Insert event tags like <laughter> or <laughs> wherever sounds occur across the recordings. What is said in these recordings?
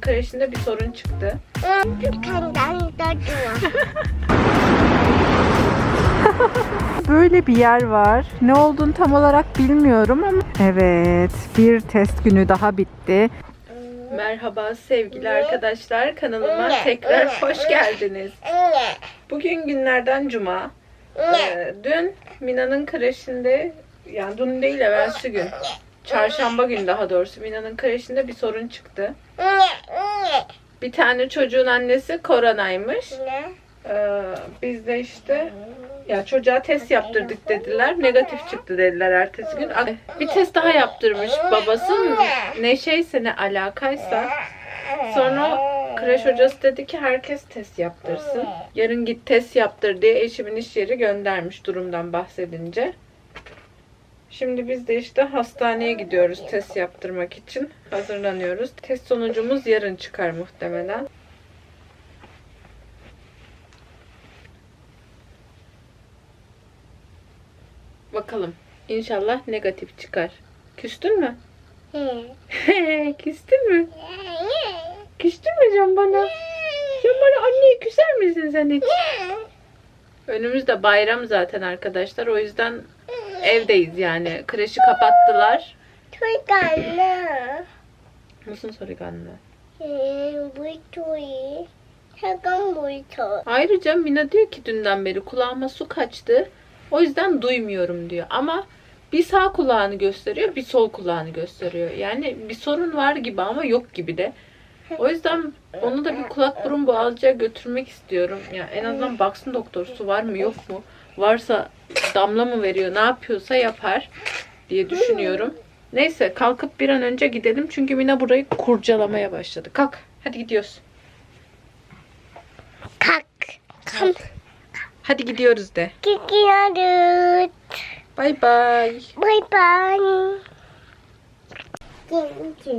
kreşinde bir sorun çıktı. <laughs> Böyle bir yer var. Ne olduğunu tam olarak bilmiyorum ama evet bir test günü daha bitti. Merhaba sevgili arkadaşlar kanalıma tekrar hoş geldiniz. Bugün günlerden cuma. Ee, dün Mina'nın kreşinde yani dün değil evvelsi gün. Çarşamba günü daha doğrusu Mina'nın kreşinde bir sorun çıktı. Bir tane çocuğun annesi koronaymış. Ee, biz de işte ya çocuğa test yaptırdık dediler. Negatif çıktı dediler ertesi gün. Bir test daha yaptırmış babası. Ne şeyse ne alakaysa. Sonra kreş hocası dedi ki herkes test yaptırsın. Yarın git test yaptır diye eşimin iş yeri göndermiş durumdan bahsedince. Şimdi biz de işte hastaneye gidiyoruz test yaptırmak için. Hazırlanıyoruz. Test sonucumuz yarın çıkar muhtemelen. Bakalım. İnşallah negatif çıkar. Küstün mü? <laughs> Küstün mü? Küstün mü Can bana? Can bana anneye küser misin sen hiç? Önümüzde bayram zaten arkadaşlar. O yüzden evdeyiz yani. Kreşi kapattılar. Çok anne. Nasıl soruyor anne? Ayrıca Mina diyor ki dünden beri kulağıma su kaçtı. O yüzden duymuyorum diyor. Ama bir sağ kulağını gösteriyor, bir sol kulağını gösteriyor. Yani bir sorun var gibi ama yok gibi de. O yüzden onu da bir kulak burun boğazcıya götürmek istiyorum. Ya yani en azından baksın doktor su var mı yok mu? varsa damla mı veriyor ne yapıyorsa yapar diye düşünüyorum. Neyse kalkıp bir an önce gidelim. Çünkü Mina burayı kurcalamaya başladı. Kalk. Hadi gidiyoruz. Kalk. Kalk. Hadi gidiyoruz de. Gidiyoruz. Bay bay. Bay bay. Kimchi.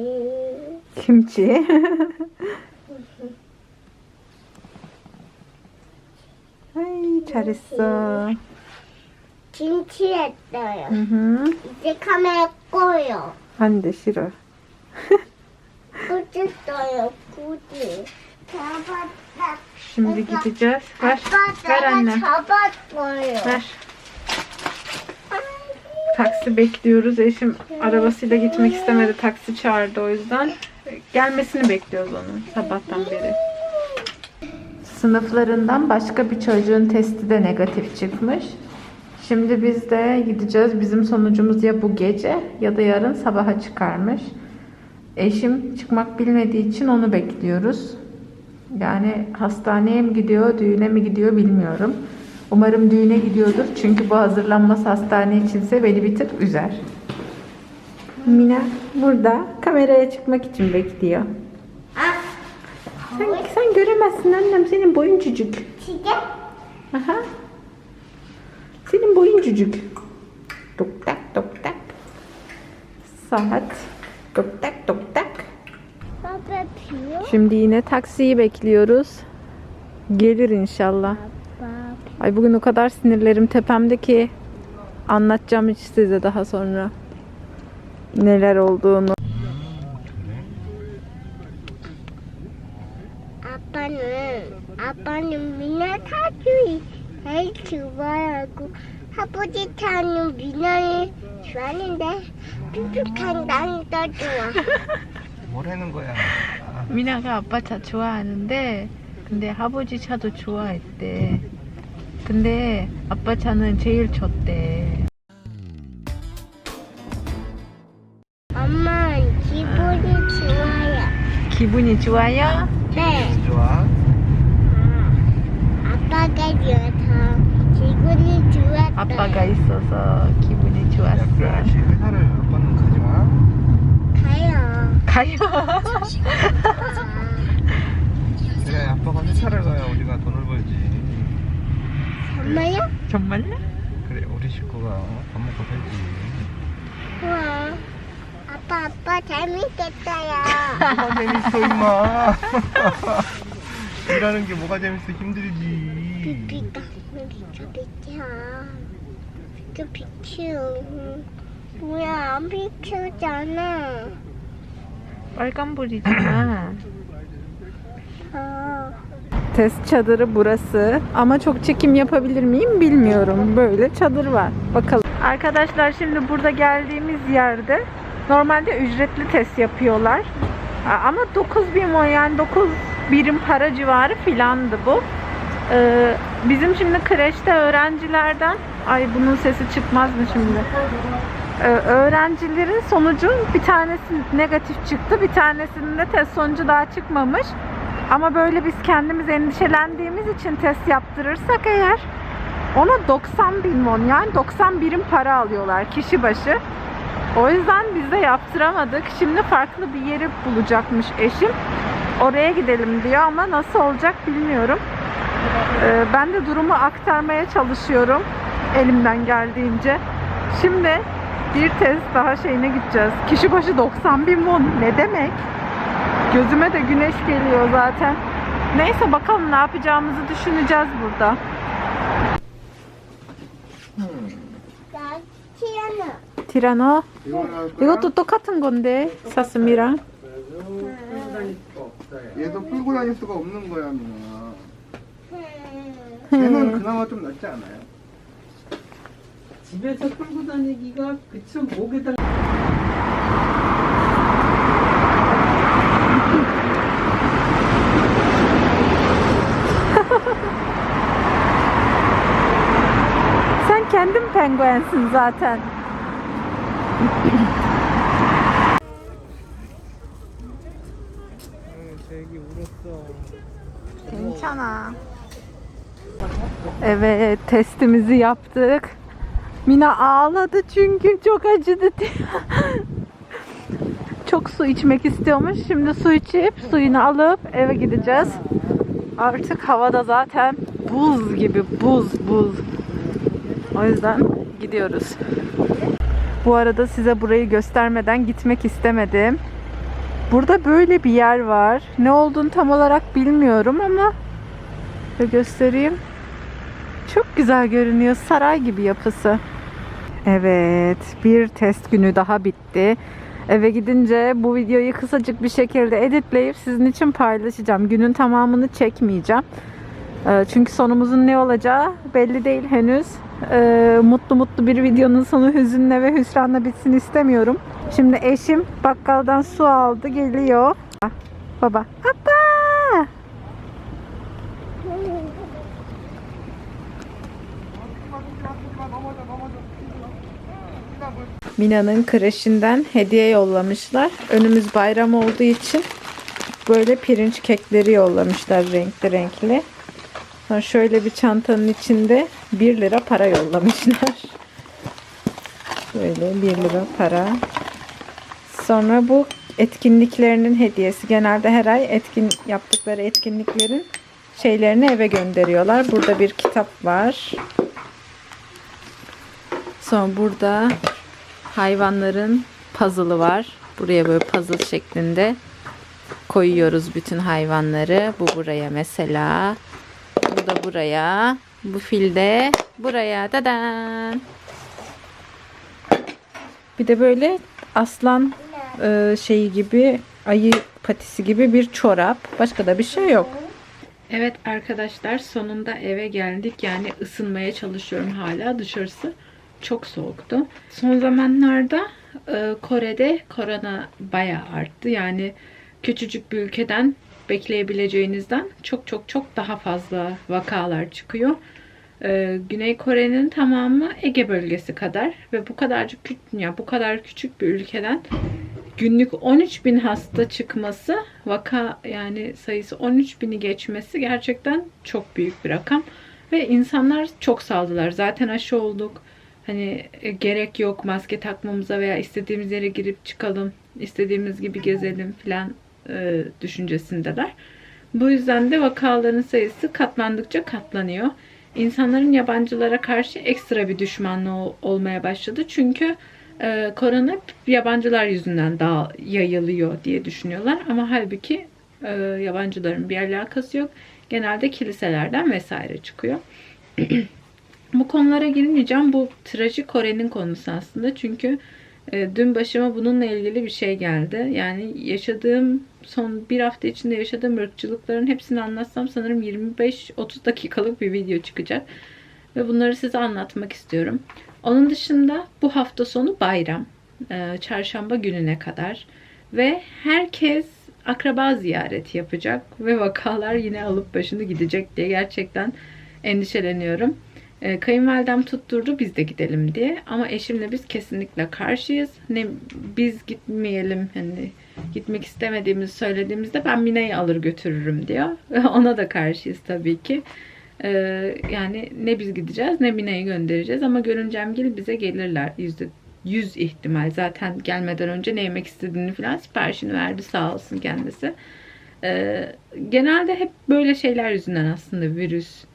Kimchi. <laughs> 바이 김치 Kimchi. Ay 잘했어. 김치 했어요 Hı hı. 이제 카메라 꺼요 Ben de 싫어. 꽂았어요 굳이 잡았다 Şimdi gideceğiz. Ver. 아빠 Ver 내가 anne. 잡았어요 Ver. Taksi bekliyoruz. Eşim arabasıyla gitmek istemedi. Taksi çağırdı o yüzden. Gelmesini bekliyoruz onun sabahtan beri. Sınıflarından başka bir çocuğun testi de negatif çıkmış. Şimdi biz de gideceğiz. Bizim sonucumuz ya bu gece ya da yarın sabaha çıkarmış. Eşim çıkmak bilmediği için onu bekliyoruz. Yani hastaneye mi gidiyor, düğüne mi gidiyor bilmiyorum. Umarım düğüne gidiyordur. Çünkü bu hazırlanması hastane içinse beni bir tık üzer. Mina burada kameraya çıkmak için bekliyor. Sen, sen göremezsin annem senin boyun cücük. Aha. Senin boyun cücük. Tok tak tok tak. Saat. Tok tak tok tak. Şimdi yine taksiyi bekliyoruz. Gelir inşallah. Ay bugün o kadar sinirlerim tepemde ki anlatacağım hiç size daha sonra neler olduğunu. 좋아하고 아버지 타는 미나를 좋아하는데 뾰족한 나는 더 좋아. <laughs> 뭐라는 거야? 미나가 아빠 차 좋아하는데 근데 아버지 차도 좋아했대. 근데 아빠 차는 제일 좋대. 엄마 기분이 좋아요. 기분이 좋아요? 네. 좋아? 아빠가 좋아서 기분이 좋았어요. 아빠가 있어서 기분이 야, 좋았어. 그래야지 회사를 아빠는 가지 마. 가요. 가요. 그래, 아빠가 회사를 가야 우리가 돈을 벌지. 정말요? 정말요? 그래, 우리 식구가 밥 먹고 살지. 우와. 아빠 아빠 재밌겠어요. 뭐가 재밌어, 임마. <laughs> 일하는 게 뭐가 재밌어, 힘들지. 비비다 비켜 비 켜 비켜 비켜 뭐야 안 비켜잖아 빨간불이잖아. 어. Test çadırı burası. Ama çok çekim yapabilir miyim bilmiyorum. Böyle çadır var. Bakalım. Arkadaşlar şimdi burada geldiğimiz yerde normalde ücretli test yapıyorlar. A- Ama 9000 won yani 9 birim para civarı filandı bu. Ee, bizim şimdi kreşte öğrencilerden ay bunun sesi çıkmaz mı şimdi? Ee, öğrencilerin sonucu bir tanesi negatif çıktı. Bir tanesinin de test sonucu daha çıkmamış. Ama böyle biz kendimiz endişelendiğimiz için test yaptırırsak eğer ona 90 bin won yani 90 birim para alıyorlar kişi başı. O yüzden biz de yaptıramadık. Şimdi farklı bir yeri bulacakmış eşim. Oraya gidelim diyor ama nasıl olacak bilmiyorum. Ee, ben de durumu aktarmaya çalışıyorum elimden geldiğince. Şimdi bir test daha şeyine gideceğiz. Kişi başı 90 bin won ne demek? Gözüme de güneş geliyor zaten. Neyse bakalım ne yapacağımızı düşüneceğiz burada. 나 티라노. 티라노 이거는 이것도 똑같은 건데 사슴이랑 얘도 풀고 다닐 수가 없는 거야, 민아. 음. 얘는 그나마 좀 낫지 않아요? 집에서 끌고 다니기가 그쵸 목에다 <laughs> sen kendin penguensin zaten. 쟤기 울었어. 괜찮아. Evet testimizi yaptık. Mina ağladı çünkü çok acıdı çok su içmek istiyormuş. Şimdi su içip suyunu alıp eve gideceğiz. Artık havada zaten buz gibi buz buz. O yüzden gidiyoruz. Bu arada size burayı göstermeden gitmek istemedim. Burada böyle bir yer var. Ne olduğunu tam olarak bilmiyorum ama göstereyim. Çok güzel görünüyor. Saray gibi yapısı. Evet, bir test günü daha bitti. Eve gidince bu videoyu kısacık bir şekilde editleyip sizin için paylaşacağım. Günün tamamını çekmeyeceğim. Ee, Çünkü sonumuzun ne olacağı belli değil henüz. Ee, Mutlu mutlu bir videonun sonu hüzünle ve hüsranla bitsin istemiyorum. Şimdi eşim bakkaldan su aldı geliyor. Ah, Baba. Mina'nın kreşinden hediye yollamışlar. Önümüz bayram olduğu için böyle pirinç kekleri yollamışlar renkli renkli. Sonra şöyle bir çantanın içinde 1 lira para yollamışlar. Böyle 1 lira para. Sonra bu etkinliklerinin hediyesi. Genelde her ay etkin yaptıkları etkinliklerin şeylerini eve gönderiyorlar. Burada bir kitap var. Sonra burada hayvanların puzzle'ı var. Buraya böyle puzzle şeklinde koyuyoruz bütün hayvanları. Bu buraya mesela. Bu da buraya. Bu fil de buraya. Dadan. Bir de böyle aslan e, şeyi gibi ayı patisi gibi bir çorap. Başka da bir şey yok. Evet arkadaşlar sonunda eve geldik. Yani ısınmaya çalışıyorum hala. Dışarısı çok soğuktu. Son zamanlarda e, Kore'de korona bayağı arttı. Yani küçücük bir ülkeden bekleyebileceğinizden çok çok çok daha fazla vakalar çıkıyor. E, Güney Kore'nin tamamı Ege bölgesi kadar ve bu kadarcık ya bu kadar küçük bir ülkeden günlük 13 bin hasta çıkması vaka yani sayısı 13 bini geçmesi gerçekten çok büyük bir rakam ve insanlar çok saldılar. Zaten aşı olduk. Hani e, gerek yok maske takmamıza veya istediğimiz yere girip çıkalım, istediğimiz gibi gezelim falan e, düşüncesindeler. Bu yüzden de vakaların sayısı katlandıkça katlanıyor. İnsanların yabancılara karşı ekstra bir düşmanlığı ol- olmaya başladı. Çünkü e, korona yabancılar yüzünden daha yayılıyor diye düşünüyorlar. Ama halbuki e, yabancıların bir alakası yok. Genelde kiliselerden vesaire çıkıyor. <clears throat> Bu konulara girmeyeceğim. Bu trajik Kore'nin konusu aslında. Çünkü E, dün başıma bununla ilgili bir şey geldi. Yani yaşadığım son bir hafta içinde yaşadığım ırkçılıkların hepsini anlatsam sanırım 25-30 dakikalık bir video çıkacak. Ve bunları size anlatmak istiyorum. Onun dışında bu hafta sonu bayram. E, çarşamba gününe kadar. Ve herkes akraba ziyareti yapacak. Ve vakalar yine alıp başını gidecek diye gerçekten endişeleniyorum. E, kayınvalidem tutturdu biz de gidelim diye. Ama eşimle biz kesinlikle karşıyız. Ne biz gitmeyelim hani gitmek istemediğimizi söylediğimizde ben Mina'yı alır götürürüm diyor. <laughs> Ona da karşıyız tabii ki. E, yani ne biz gideceğiz ne Mina'yı göndereceğiz ama görüncemgil bize gelirler. Yüzde yüz ihtimal. Zaten gelmeden önce ne yemek istediğini falan siparişini verdi sağ olsun kendisi. E, genelde hep böyle şeyler yüzünden aslında virüs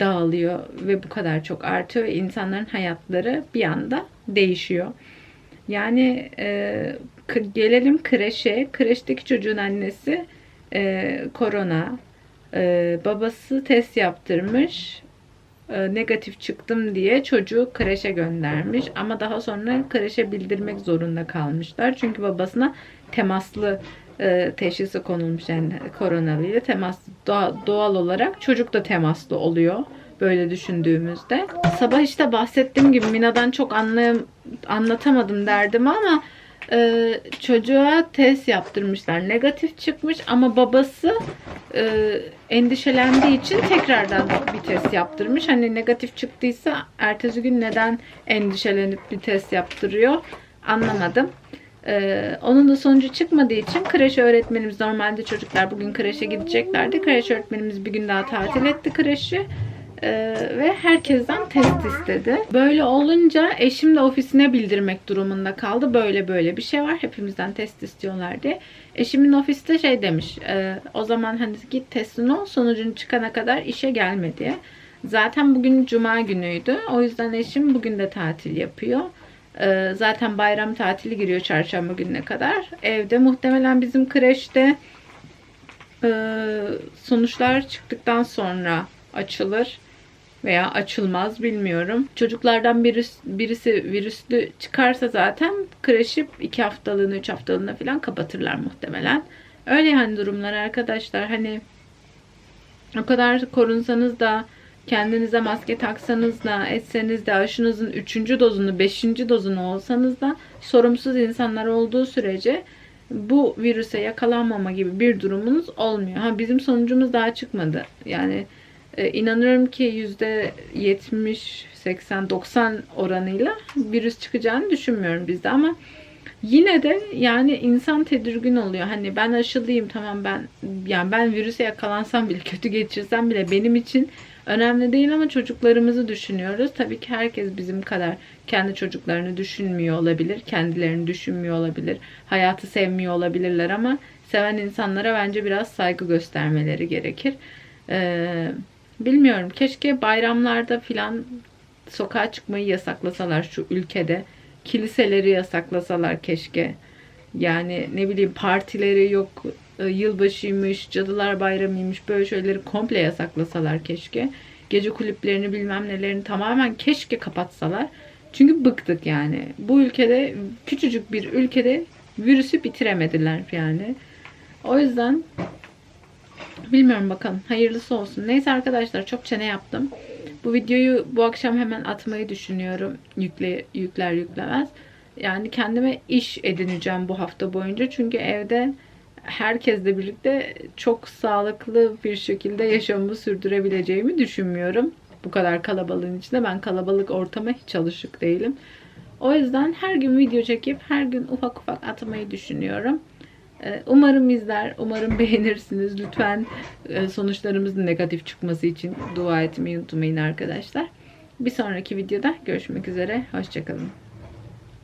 dağılıyor ve bu kadar çok artıyor ve insanların hayatları bir anda değişiyor. Yani e, gelelim kreşe. Kreşteki çocuğun annesi e, korona. E, babası test yaptırmış. E, negatif çıktım diye çocuğu kreşe göndermiş. Ama daha sonra kreşe bildirmek zorunda kalmışlar. Çünkü babasına temaslı e, teşhisi konulmuş yani koronavirüyle temas doğa- doğal olarak çocuk da temaslı oluyor böyle düşündüğümüzde. Sabah işte bahsettiğim gibi Mina'dan çok anlayam anlatamadım derdim ama e, çocuğa test yaptırmışlar. Negatif çıkmış ama babası e, endişelendiği için tekrardan bir test yaptırmış. Hani negatif çıktıysa ertesi gün neden endişelenip bir test yaptırıyor anlamadım. Ee, onun da sonucu çıkmadığı için kreş öğretmenimiz normalde çocuklar bugün kreşe gideceklerdi. Kreş öğretmenimiz bir gün daha tatil etti kreşi. Ee, ve herkesten test istedi. Böyle olunca eşim de ofisine bildirmek durumunda kaldı. Böyle böyle bir şey var. Hepimizden test istiyorlar diye. Eşimin ofiste şey demiş. e, o zaman hani git testini ol sonucun çıkana kadar işe gelme diye. Zaten bugün cuma günüydü. O yüzden eşim bugün de tatil yapıyor. Ee, zaten bayram tatili giriyor çarşamba gününe kadar. Evde muhtemelen bizim kreşte e, sonuçlar çıktıktan sonra açılır veya açılmaz bilmiyorum. Çocuklardan birisi, birisi virüslü çıkarsa zaten kreşi iki haftalığına, üç haftalığına falan kapatırlar muhtemelen. Öyle yani durumlar arkadaşlar. Hani o kadar korunsanız da kendinize maske taksanız da etseniz de aşınızın 3. dozunu 5. dozunu olsanız da sorumsuz insanlar olduğu sürece bu virüse yakalanmama gibi bir durumunuz olmuyor. Ha bizim sonucumuz daha çıkmadı. Yani e, inanıyorum ki yüzde 70, 80, 90 oranıyla virüs çıkacağını düşünmüyorum bizde ama yine de yani insan tedirgin oluyor. Hani ben aşılıyım tamam ben yani ben virüse yakalansam bile <laughs> kötü geçirsem bile benim için önemli değil ama çocuklarımızı düşünüyoruz. Tabii ki herkes bizim kadar kendi çocuklarını düşünmüyor olabilir, kendilerini düşünmüyor olabilir, hayatı sevmiyor olabilirler ama seven insanlara bence biraz saygı göstermeleri gerekir. Ee, bilmiyorum. Keşke bayramlarda filan sokağa çıkmayı yasaklasalar şu ülkede. Kiliseleri yasaklasalar keşke. Yani ne bileyim partileri yok e, yılbaşıymış, cadılar bayramıymış böyle şeyleri komple yasaklasalar keşke. Gece kulüplerini bilmem nelerini tamamen keşke kapatsalar. Çünkü bıktık yani. Bu ülkede küçücük bir ülkede virüsü bitiremediler yani. O yüzden bilmiyorum bakalım. Hayırlısı olsun. Neyse arkadaşlar çok çene yaptım. Bu videoyu bu akşam hemen atmayı düşünüyorum. Yükle, yükler yüklemez. Yani kendime iş edineceğim bu hafta boyunca. Çünkü evde herkesle birlikte çok sağlıklı bir şekilde yaşamımı sürdürebileceğimi düşünmüyorum. Bu kadar kalabalığın içinde ben kalabalık ortama hiç alışık değilim. O yüzden her gün video çekip her gün ufak ufak atmayı düşünüyorum. Ee, Umarım izler, umarım <laughs> beğenirsiniz. Lütfen e, sonuçlarımızın negatif çıkması için dua etmeyi unutmayın arkadaşlar. Bir sonraki videoda görüşmek üzere. Hoşçakalın.